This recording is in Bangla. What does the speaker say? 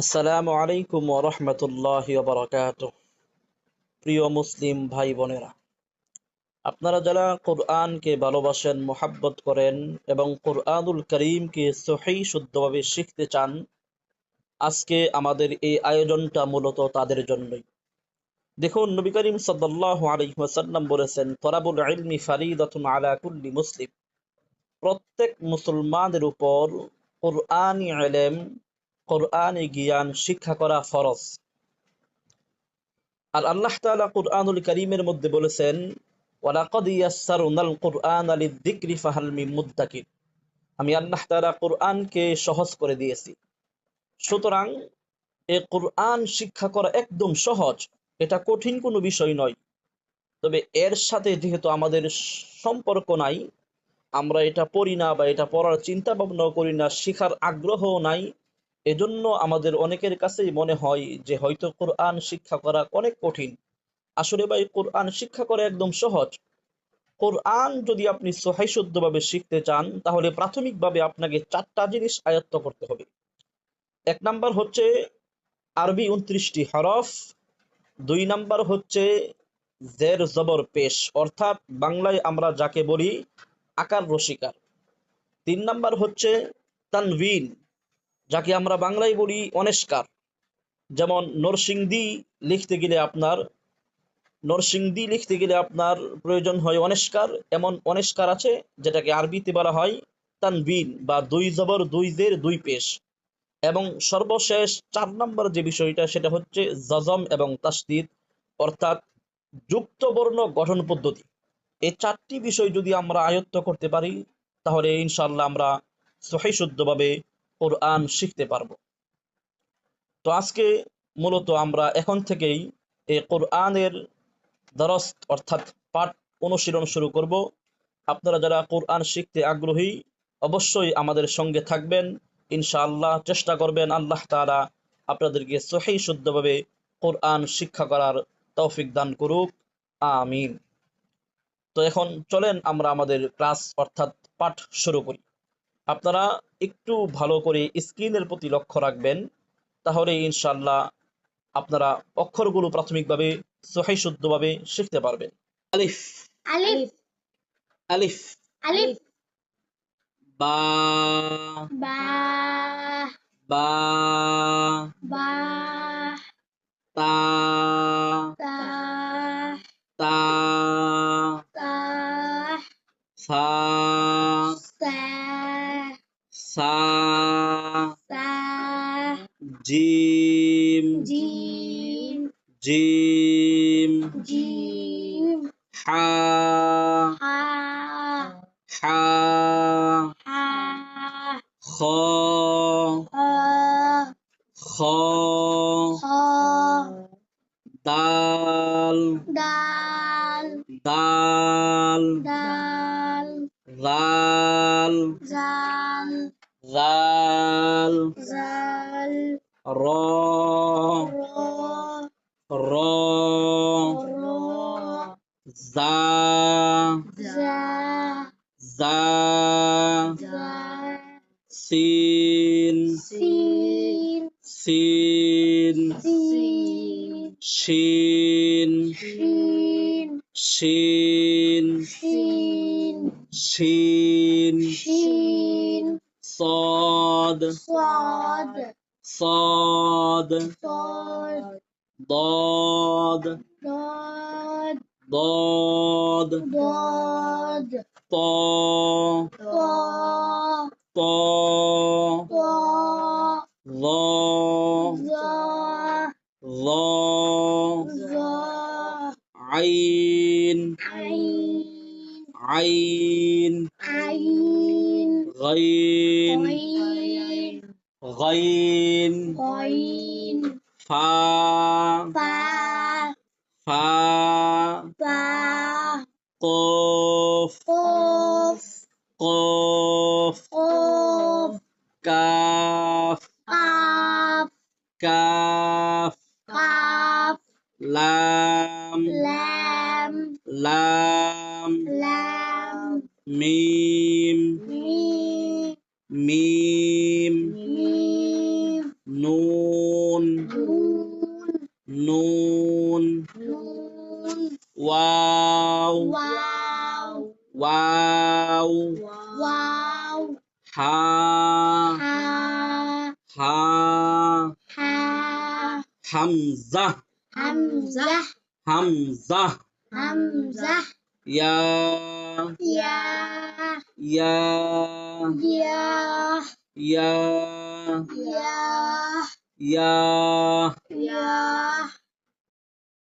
আসসালামু আলাইকুম ওরহমতুল্লাহ বারকাত প্রিয় মুসলিম ভাই বোনেরা, আপনারা যারা কোরআনকে ভালোবাসেন, মোহাব্বত করেন এবং কোরআনুল করিমকে সহি শুদ্ধভাবে শিখতে চান, আজকে আমাদের এই আয়োজনটা মূলত তাদের জন্যই। দেখুন, নবী করিম সাল্লাহ আলহিহাসাল্লাম বলেছেন, তরাবুল ইলমি ফারিদাতুন আলা কুল্লি মুসলিম। প্রত্যেক মুসলমানের উপর কোরআন এলেম কোরআনে জ্ঞান, শিক্ষা করা ফরজ। আর আল্লাহ তাআলা কোরআনুল করিমের মধ্যে বলেছেন আমি আল্লাহ তাআলা কোরআনকে সহজ করে দিয়েছি। সুতরাং, এ কোরআন শিক্ষা করা একদম সহজ, এটা কঠিন কোনো বিষয় নয়। তবে এর সাথে যেহেতু আমাদের সম্পর্ক নাই, আমরা এটা পড়ি না বা এটা পড়ার চিন্তা ভাবনাও করি না, শিখার আগ্রহ নাই এজন্য আমাদের অনেকের কাছেই মনে হয় যে হয়তো কোরআন শিক্ষা করা অনেক কঠিন। আসলে ভাই, কোরআন শিক্ষা করা একদম সহজ। কোরআন যদি আপনি সহাই শুদ্ধভাবে শিখতে চান, তাহলে প্রাথমিকভাবে আপনাকে চারটা জিনিস আয়ত্ত করতে হবে। এক নাম্বার হচ্ছে আরবি উনত্রিশটি হরফ, দুই নাম্বার হচ্ছে জের জবর পেশ, অর্থাৎ বাংলায় আমরা যাকে বলি আকার রসিকার। তিন নাম্বার হচ্ছে তানভিন যাকে আমরা বাংলায় বলি অনেস্কার। যেমন নরসিংদী লিখতে গেলে আপনার, নরসিংদী লিখতে গেলে আপনার প্রয়োজন হয় অনেস্কার। এমন অনেস্কার আছে যেটাকে আরবিতে বলা হয় তানবিন বা দুই জবর, দুই জের, দুই পেশ। এবং সর্বশেষ চার নম্বর যে বিষয়টা, সেটা হচ্ছে জজম এবং তাসদিদ, অর্থাৎ যুক্ত বর্ণ গঠন পদ্ধতি। এই চারটি বিষয় যদি আমরা আয়ত্ত করতে পারি, তাহলে ইনশাল্লাহ আমরা সহি শুদ্ধভাবে কোরআন শিখতে পারব। তো আজকে মূলত আমরা এখন থেকেই এই কোরআনের দরস অর্থাৎ পাঠ অনুশীলন শুরু করব। আপনারা যারা কোরআন শিখতে আগ্রহী, অবশ্যই আমাদের সঙ্গে থাকবেন। ইনশাআল্লাহ চেষ্টা করবেন আল্লাহ তাআলা আপনাদেরকে সহি শুদ্ধভাবে কোরআন শিক্ষা করার তৌফিক দান করুক। আমিন। তো এখন চলেন আমরা আমাদের ক্লাস অর্থাৎ পাঠ শুরু করি। আপনারা একটু ভালো করে স্ক্রিনের প্রতি লক্ষ্য রাখবেন তাহলে ইনশাল্লাহ আপনারা অক্ষরগুলো প্রাথমিকভাবে সহি শুদ্ধভাবে শিখতে পারবেন। আলিফ। আলিফ। আলিফ। আলিফ। বা। বা। বা। বা। তা তা। জিম জিম জিম জিম হা হা খ খ খ দাল দাল দাল দাল জাল জাল জাল জাল র র জা জা যা সিন সিন সিন শিন শিন শিন শিন ضاد ضاد ضاد ضاد طا طا طا طا ظا ظا ظا ظا عين عين عين عين غين عين غين কয়েন। কয়েন। ফা। ফা। ফা। ফা। কফ। কফ। কফ। কফ। কাফ। কাফ। কাফ। কাফ। লাম। লাম। লাম। লাম। মি। নুন ওয়াও ওয়াও ওয়াও হা হা হামজা হামজা হামজা হামজা ইয়া ইয়া ইয়া ইয়া ইয়া ইয়া